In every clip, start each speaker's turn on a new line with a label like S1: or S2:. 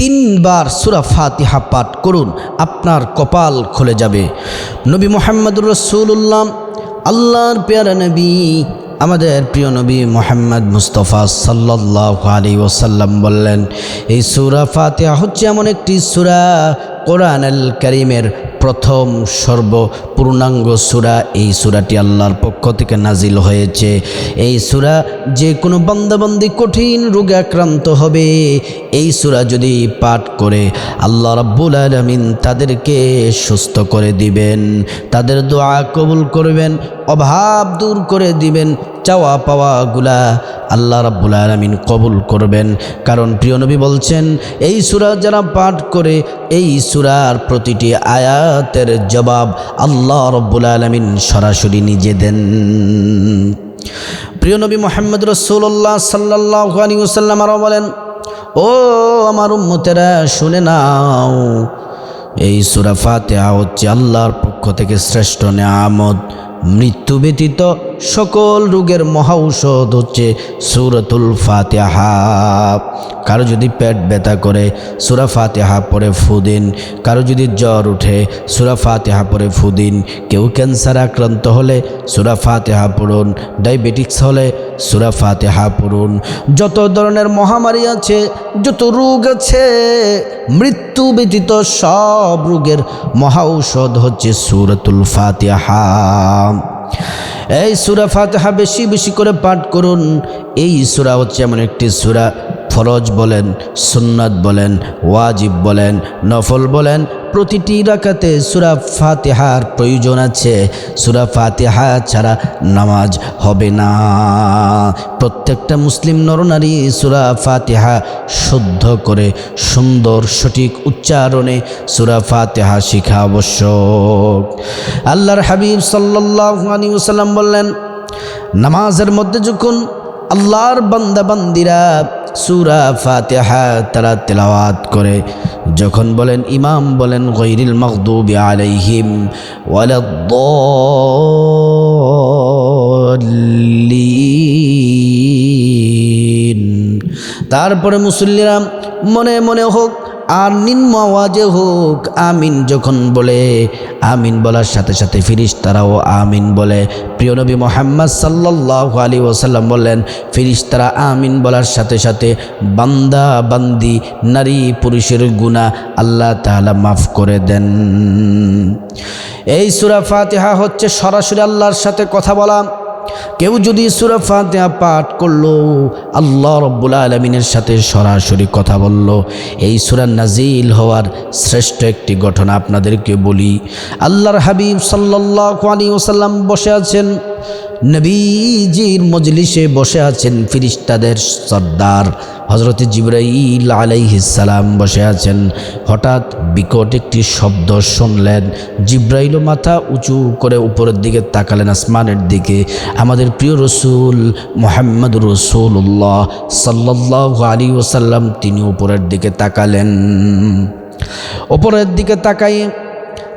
S1: তিনবার সুরা ফাতিহা পাঠ করুন, আপনার কপাল খুলে যাবে। নবী মোহাম্মদুর রসুল্লাহ আল্লাহর পেয়ারা নবী, আমাদের প্রিয় নবী মোহাম্মদ মুস্তফা সাল্লাহ আলী ওসাল্লাম বললেন, এই সুরা ফাতিহা হচ্ছে এমন একটি সুরা কোরআন আল করিমের প্রথম সর্ব পূর্ণাঙ্গ সুরা এই সুরাটি আল্লাহর পক্ষ থেকে নাজিল হয়েছে। এই সুরা যে কোনো বান্দাবান্দি কঠিন রোগে আক্রান্ত হবে। এই সুরা যদি পাঠ করে আল্লাহ রাব্বুল আলমিন তাদেরকে সুস্থ করে দিবেন, তাদের দোয়া কবুল করবেন, অভাব দূর করে দিবেন চাওয়া পাওয়াগুলা আল্লাহ রাব্বুল আলমিন কবুল করবেন। কারণ প্রিয় নবী বলছেন, এই সুরা যারা পাঠ করে, এই সুরার প্রতিটি আয়াতের জবাব আল্লাহ রব্বুল আলমিন সরাসরি নিজে দেন। প্রিয় নবী মোহাম্মদ রসুল্লাহ সাল্লাহ আলী ওসাল্লাম আরও বলেন, ও আমার উম্মতেরা, শুনে নাও, এই সুরা ফাতেহা হচ্ছে আল্লাহর পক্ষ থেকে শ্রেষ্ঠ নেয়ামত। মৃত্যু ব্যতীত সকল রোগের মহা ঔষধ হচ্ছে সুরতুল ফাতেহা। কারও যদি পেট ব্যথা করে, সুরা ফাতেহা পরে ফুদিন কারও যদি জ্বর উঠে, সুরা ফাতেহা পরে ফুদিন কেউ ক্যান্সার আক্রান্ত হলে সুরা ফাতেহা পড়ুন। ডায়াবেটিক্স হলে সুরা ফাতেহা পড়ুন। যত ধরনের মহামারী আছে, যত রোগ আছে, মৃত্যু ব্যতীত সব রোগের মহা ঔষধ হচ্ছে সুরতুল ফাতেহা। এই সুরা ফাতেহা বেশি বেশি করে পাঠ করুন। এই সুরা হচ্ছে এমন একটি সুরা ফরজ বলেন, সুন্নাত বলেন, ওয়াজিব বলেন, নফল বলেন, প্রতিটি রাখাতে সুরা ফাতেহার প্রয়োজন আছে। সুরা ফাতেহা ছাড়া নামাজ হবে না। প্রত্যেকটা মুসলিম নরনারী সুরা ফাতেহা শুদ্ধ করে, সুন্দর, সঠিক উচ্চারণে সুরা ফাতেহা শিখা আবশ্যক। আল্লাহর হাবিব সাল্লাহ আলী বললেন, নামাজের মধ্যে যখন আল্লাহর বান্দা বান্দিরা সুরা ফাতেহা তারা তেলাওয়াত করে। যখন বলেন, ইমাম বলেন গৈরিল মকদুব আলাইহিম তারপরে মুসল্লিরা মনে মনে হোক আর নিম্ন আওয়াজে হোক, আমিন যখন বলে, আমিন বলার সাথে সাথে ফিরিস তারাও আমিন বলে। প্রিয় নবী মোহাম্মদ সাল্লাহ আলী ওসাল্লাম বললেন ফিরিস তারা আমিন বলার সাথে সাথে বান্দা, বান্দি, নারী, পুরুষের গুণা আল্লাহ তাহলা মাফ করে দেন। এই সুরা ফাতেহা হচ্ছে সরাসরি আল্লাহর সাথে কথা বলা। কেউ যদি সুরা ফাতেহা পাঠ করল, আল্লাহ রব্বুল আলমিনের সাথে সরাসরি কথা বলল। এই সুরা নাজিল হওয়ার শ্রেষ্ঠ একটি ঘটনা আপনাদেরকে বলি। আল্লাহর হাবিব সাল্লাহ আলী ওসাল্লাম বসে আছেন। নবীজির মজলিসে বসে আছেন ফিরিস্তাদের সর্দার। হজরত জিব্রাইল আলাইহিসালাম বসে আছেন। হঠাৎ বিকট একটি শব্দ শুনলেন। জিব্রাইল মাথা উঁচু করে উপরের দিকে তাকালেন আসমানের দিকে। আমাদের প্রিয় রসুল মোহাম্মদ রসুল্লাহ সাল্লাহ আলী ওসাল্লাম তিনি উপরের দিকে তাকালেন। উপরের দিকে তাকাই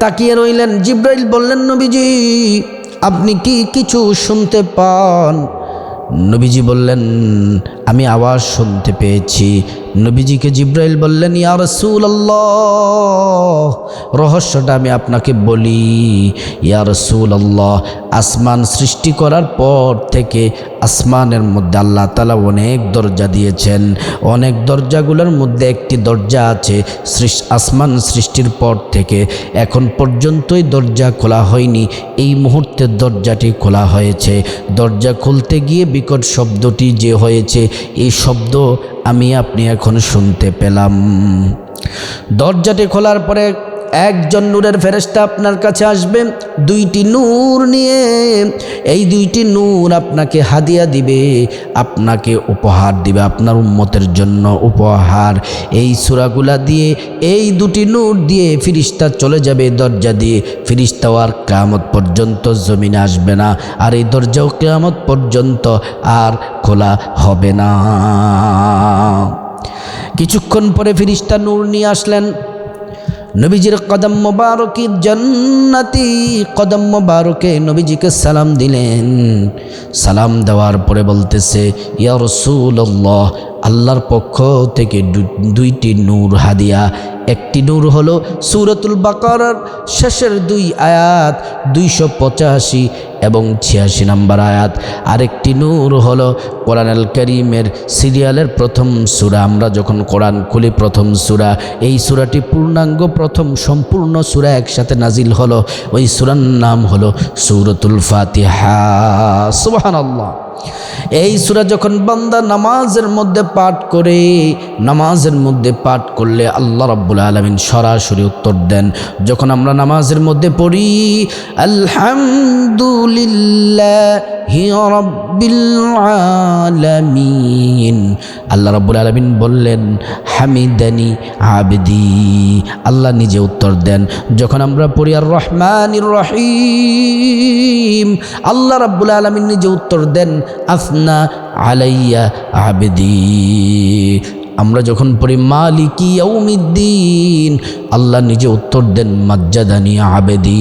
S1: তাকিয়ে রইলেন। জিব্রাইল বললেন, নবীজি আপনি কি কিছু শুনতে পান? নবীজি বললেন আমি আওয়াজ শুনতে পেয়েছি। নবীজিকে জিব্রাইল বললেন, ইয়া আল্লাহ রহস্যটা আমি আপনাকে বলি। ইয়া আল্লাহ আসমান সৃষ্টি করার পর থেকে আসমানের মধ্যে আল্লাহ তালা অনেক দরজা দিয়েছেন। অনেক দরজাগুলোর মধ্যে একটি দরজা আছে। আসমান সৃষ্টির পর থেকে এখন পর্যন্তই দরজা খোলা হয়নি। এই মুহূর্তে দরজাটি খোলা হয়েছে। দরজা খুলতে গিয়ে বিকট শব্দটি যে হয়েছে, এই শব্দ আমি আপনি এখন শুনতে পেলাম। দরজাটি খোলার পরে একজন নূরের ফেরেস্তা আপনার কাছে আসবে, দুইটি নূর নিয়ে। এই দুইটি নূর আপনাকে হাদিয়া দিবে, আপনাকে উপহার দিবে, আপনার উম্মতের জন্য উপহার। এই সুরাগুলা দিয়ে, এই দুটি নূর দিয়ে ফিরিস্তা চলে যাবে দরজা দিয়ে। ফিরিস্তাও আর ক্রামত পর্যন্ত জমিনে আসবে না, আর এই দরজাও ক্রামত পর্যন্ত আর খোলা হবে না। কিছুক্ষণ পরে ফিরিস্তা নূর নিয়ে আসলেন নবীজির কদম মোবারকি জন্নতি কদম মোবারকে নবীজিকে সালাম দিলেন। সালাম দেওয়ার পরে বলতেছে, ইয়া রসুল্লাহ আল্লাহর পক্ষ থেকে দুইটি নূর হাদিয়া। একটি নূর হলো সুরতুল বাকারার শেষের দুই আয়াত দুইশো পঁচাশি এবং ছিয়াশি নম্বর আয়াত, আরেকটি নূর হলো কোরআনাল করিমের সিরিয়ালের প্রথম সূরা। আমরা যখন কোরআন খুলি প্রথম সূরা, এই সূরাটি পূর্ণাঙ্গ প্রথম সম্পূর্ণ সূরা একসাথে নাজিল হলো। ওই সুরার নাম হলো সুরতুল ফাতিহা। সুবহানাল্লাহ। এই সূরা যখন বান্দা নামাজের মধ্যে পাঠ করে, নামাজের মধ্যে পাঠ করলে আল্লাহ রাব্বুল আলামিন সরাসরি উত্তর দেন। যখন আমরা নামাজের মধ্যে পড়ি রাব্বিল আলামিন। আল্লাহ রাব্বুল আলামিন বললেন, হামিদানি আবদি। আল্লাহ নিজে উত্তর দেন, যখন আমরা পড়ি আর রহমানির রহিম, আল্লাহ রাব্বুল আলামিন নিজে উত্তর দেন আফনা আলাইয়া আবদি। আমরা যখন পড়ি মালিকি ইয়াউমিদ্দিন আল্লাহ নিজে উত্তর দেন, মাজ্জাদানি আবেদি।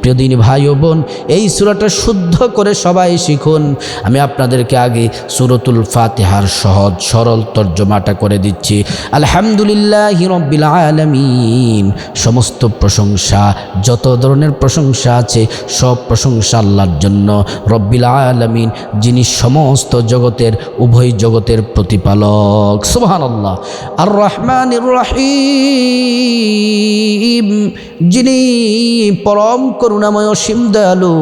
S1: প্রিয় দিনী ভাই ও বোন, এই সুরাটা শুদ্ধ করে সবাই শিখুন। আমি আপনাদেরকে আগে সুরতুল ফাতেহার সহজ, সরল তর্জমাটা করে দিচ্ছি। আলহামদুলিল্লাহ রব্বিল আলমিন। সমস্ত প্রশংসা, যত ধরনের প্রশংসা আছে, সব প্রশংসা আল্লাহর জন্য। রব্বিল আলমিন, যিনি সমস্ত জগতের, উভয় জগতের প্রতিপালক। সুবহানাল্লাহ। আর রহমান রহিম। যিনি পরম করুণাময় অসীম দয়ালু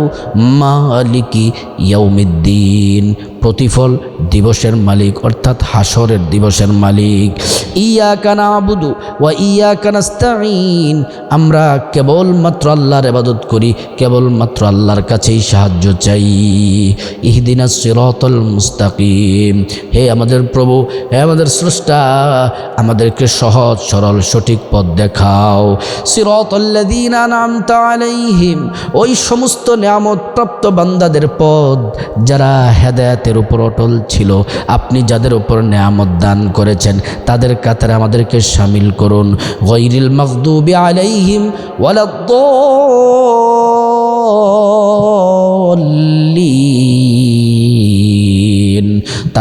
S1: মালিকি ইয়াউমিদ্দিন। প্রতিফল দিবসের মালিক, অর্থাৎ হাসরের দিবসের মালিক। ইয়া কানা আবুদু ওয়া ইয়া কানাস্তাইন আমরা কেবলমাত্র আল্লাহর ইবাদত করি, কেবলমাত্র আল্লাহর কাছেই সাহায্য চাই। ইহদিনা সিরাতাল মুস্তাকিম। হে আমাদের প্রভু, হে আমাদের স্রষ্টা, আমাদেরকে সহজ, সরল, সঠিক পথ দেখাও। সিরাতাল্লাযীনা আনআমতা আলাইহিম। ওই সমস্ত নিয়ামত প্রাপ্ত বান্দাদের পদ যারা হেদায়েতের উপর অটল ছিল। আপনি যাদের উপর নেয়ামত দান করেছেন, তাদের কাতারে আমাদেরকে সামিল করুন। গৈরিল মখদুবি আলাইহিম ওয়ালাদ্দল্লিন।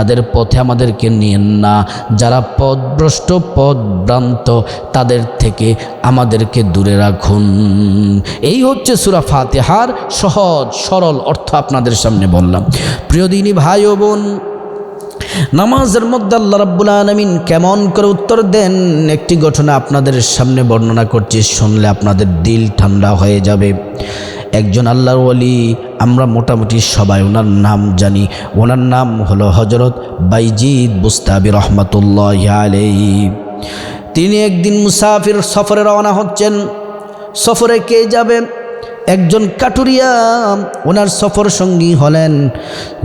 S1: তাদের পথে আমাদেরকে নিয়েন না। যারা পথভ্রষ্ট পথভ্রান্ত তাদের থেকে আমাদেরকে দূরে রাখুন। এই হচ্ছে সুরা ফাতেহার সহজ, সরল অর্থ আপনাদের সামনে বললাম। প্রিয় দিনী ভাই ও বোন, নামাজের মধ্যে আল্লাহ রাব্বুল আলমিন কেমন করে উত্তর দেন? একটি ঘটনা আপনাদের সামনে বর্ণনা করছি, শুনলে আপনাদের দিল ঠান্ডা হয়ে যাবে। একজন আল্লাহর ওলি আমরা মোটামুটি সবাই ওনার নাম জানি। ওনার নাম হলো হজরত বাইজিদ বুস্তাবি রহমতুল্লাহ আলাই তিনি একদিন মুসাফির সফরে রওনা হচ্ছেন। সফরে কে যাবেন একজন কাটুরিয়া। ওনার সফর সঙ্গী হলেন,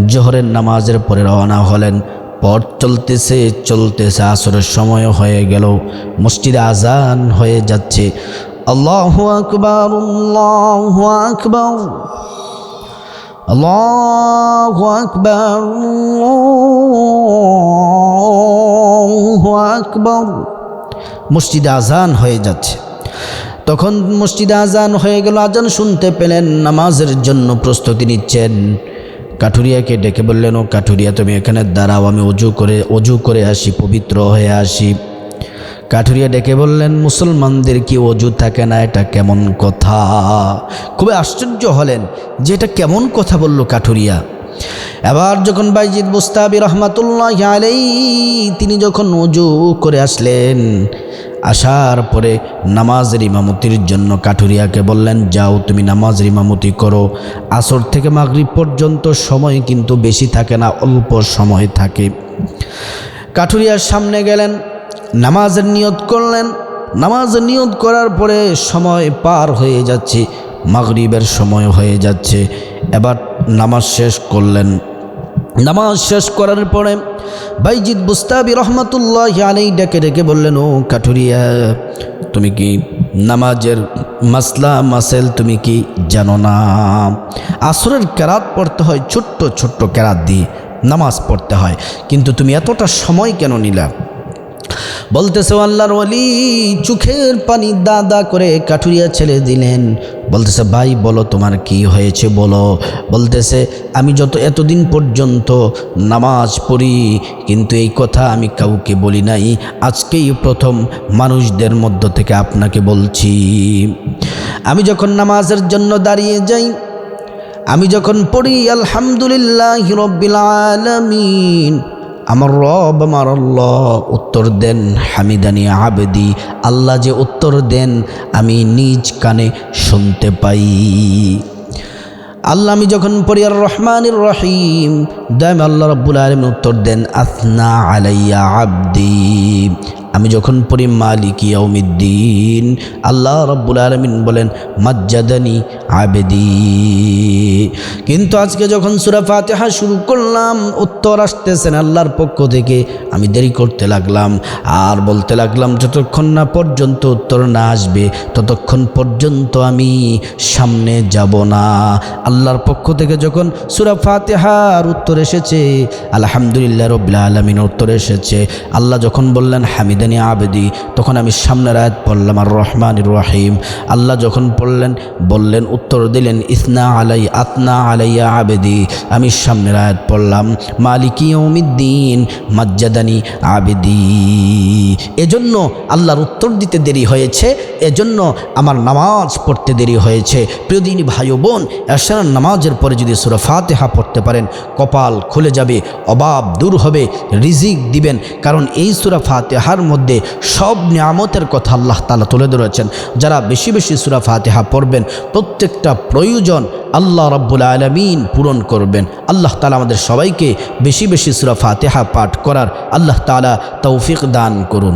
S1: জোহরের নামাজের পরে রওনা হলেন। পথ চলতেছে চলতেছে, আসরের সময় হয়ে গেল। মসজিদে আজান হয়ে যাচ্ছে। আল্লাহ আকবর আল্লাহ আকবর আল্লাহ আকবর আকবর। মসজিদে আজান হয়ে যাচ্ছে। তখন মসজিদে আজান হয়ে গেল, আজান শুনতে পেলেন, নামাজের জন্য প্রস্তুতি নিচ্ছেন। কাঠুরিয়াকে ডেকে বললেন, ও কাঠুরিয়া, তুমি এখানে দাঁড়াও, আমি অজু করে অজু করে আসি, পবিত্র হয়ে আসি। কাঠুরিয়া ডেকে বললেন, মুসলমানদের কি অজু থাকে না? এটা কেমন কথা? খুবই আশ্চর্য হলেন যে এটা কেমন কথা বলল কাঠুরিয়া। এবার যখন বাইজিদ মুস্তাবি রহমাতুল্লাহ আলাই তিনি যখন অজু করে আসলেন, আসার পরে নামাজের ইমামতির জন্য কাঠুরিয়াকে বললেন, যাও, তুমি নামাজের ইমামতি করো। আসর থেকে মাগরিব পর্যন্ত সময় কিন্তু বেশি থাকে না, অল্প সময় থাকে। কাঠুরিয়ার সামনে গেলেন নামাজের নিয়ত করলেন। নামাজের নিয়ত করার পরে সময় পার হয়ে যাচ্ছে, মাগরিবের সময় হয়ে যাচ্ছে। এবার নামাজ শেষ করলেন। নামাজ শেষ করার পরে বাইজিদ বুস্তাবি রহমতুল্লাহ আলাই ডেকে ডেকে বললেন, ও কাঠুরিয়া, তুমি কি নামাজের মাসলা, মাসেল তুমি কি জানো না? আসরের কেরাত পড়তে হয়, ছোট্ট ছোট্ট কেরাত দিয়ে নামাজ পড়তে হয়। কিন্তু তুমি এতটা সময় কেন নিলা? বলতেছে আল্লাহর ওলি, চোখের পানি দাদা করে কাঠুরিয়া ছেড়ে দিলেন। বলতেছে, ভাই, বলো তোমার কি হয়েছে, বলো। বলতেছে, আমি যত, এতদিন পর্যন্ত নামাজ পড়ি, কিন্তু এই কথা আমি কাউকে বলি নাই। আজকেই প্রথম মানুষদের মধ্য থেকে আপনাকে বলছি। আমি যখন নামাজের জন্য দাঁড়িয়ে যাই, আমি যখন পড়ি, আলহামদুলিল্লাহ রব্বিল আলামিন আমার রব আমার আল্লাহ, উত্তর দেন, হামিদানি আবেদি। আল্লাহ যে উত্তর দেন, আমি নিজ কানে শুনতে পাই। আল্লাহ, আমি যখন পড়ি আর রহমানির রহিম দয়াম আল্লাহ রব্বুল আলম উত্তর দেন, আসনা আলাইয়া আব্দি। আমি যখন পড়ি মালিক ইয়াউমিদ্দিন, আল্লাহ রব্বুল আলমিন বলেন, মাজ্জাদানি আবেদি। কিন্তু আজকে যখন সুরা ফাতেহা শুরু করলাম, উত্তর আসতেছেন আল্লাহর পক্ষ থেকে, আমি দেরি করতে লাগলাম। আর বলতে লাগলাম, যতক্ষণ না পর্যন্ত উত্তর না আসবে, ততক্ষণ পর্যন্ত আমি সামনে যাব না। আল্লাহর পক্ষ থেকে যখন সুরা ফাতেহার উত্তর এসেছে, আলহামদুলিল্লাহ রবিল্লা আলমিন উত্তর এসেছে। আল্লাহ যখন বললেন হামিদানি আবেদি, তখন আমি সামনের আয়াত পড়লাম আর রহমান রহিম। আল্লাহ যখন পড়লেন, বললেন, উত্তর দিলেন, ইসনা আলাই, আতনা আলাইয়া আবেদি। আমি সামনের আয়াত পড়লাম, মালিকি ওমিদ্দিন মাজ্জাদানি আবেদি। এজন্য আল্লাহর উত্তর দিতে দেরি হয়েছে, এজন্য আমার নামাজ পড়তে দেরি হয়েছে। প্রিয়দিনী ভাই বোন এসার নামাজের পরে যদি সুরা ফাতেহা পড়তে পারেন, কপাল খুলে যাবে অভাব দূর হবে, রিজিক দিবেন। কারণ এই সুরা ফাতেহার মধ্যে সব নিয়ামতের কথা আল্লাহ তালা তুলে ধরেছেন। যারা বেশি বেশি সুরা ফাতেহা পড়বেন, প্রত্যেকটা প্রয়োজন আল্লাহ রব্বুল আলমিন পূরণ করবেন। আল্লাহ তালা আমাদের সবাইকে বেশি বেশি সুরা ফাতেহা পাঠ করার আল্লাহ তালা তৌফিক দান করুন।